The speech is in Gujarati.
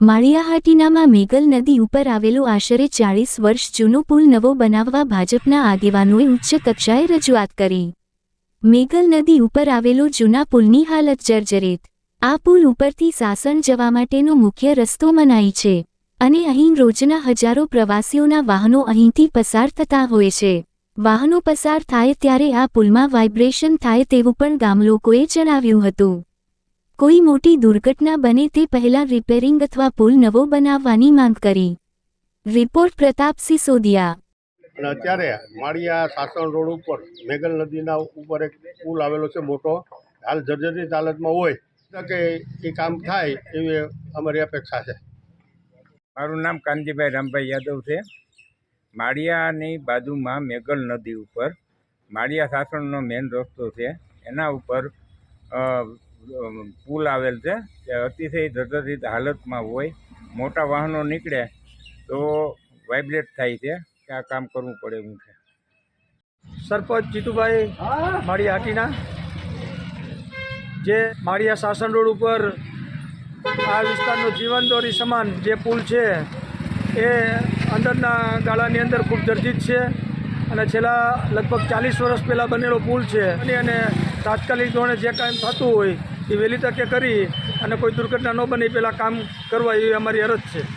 માળિયાહાટીનામાં મેઘલ નદી ઉપર આવેલો આશરે ચાળીસ વર્ષ જૂનો પુલ નવો બનાવવા ભાજપના આગેવાનોએ ઉચ્ચ કક્ષાએ રજૂઆત કરી. મેઘલ નદી ઉપર આવેલો જૂના પુલની હાલત જર્જરિત. આ પુલ ઉપરથી સાસણ જવા માટેનો મુખ્ય રસ્તો મનાય છે અને અહીં રોજના હજારો પ્રવાસીઓના વાહનો અહીંથી પસાર થતા હોય છે. વાહનો પસાર થાય ત્યારે આ પુલમાં વાઇબ્રેશન થાય તેવું પણ ગામલોકોએ જણાવ્યું હતું. કોઈ મોટી દુર્ઘટના બને તે પહેલાં રિપેરિંગ અથવા પુલ નવો બનાવવાની માંગ કરી. રિપોર્ટ પ્રતાપ સિસોદિયા અને અત્યારે માળિયા સાસણ રોડ ઉપર મેઘલ નદીના ઉપર એક પુલ આવેલો છે મોટો. હાલ જર્જરિત હાલતમાં હોય કે એ કામ થાય એવી અમારી અપેક્ષા છે. મારું નામ કાનજીભાઈ રામભાઈ યાદવ છે. માળિયાની બાજુમાં મેઘલ નદી ઉપર માળિયા સાસણનો મેન રસ્તો છે. એના ઉપર પુલ આવેલ છે તે અતિશય જર્જરિત હાલતમાં હોય, મોટા વાહનો નીકળે, તો વાઇબ્રેટ થાય છે, કે આ કામ કરવું પડે એવું છે. સરપંચ જીતુભાઈ માળી હાટીના, જે માળિયા શાસન રોડ ઉપર આ વિસ્તારનો જીવનદોરી સમાન જે પુલ છે, એ અંદરના ગાળાની અંદર ખૂબ જર્જિત છે અને છેલ્લા લગભગ ચાલીસ વર્ષ પહેલાં બનેલો પુલ છે. અને તાત્કાલિક ધોરણે જે કાંઈ થતું હોય એ વહેલી તકે કરી અને કોઈ દુર્ઘટના ન બને પહેલાં કામ કરવા એવી અમારી અરજ છે.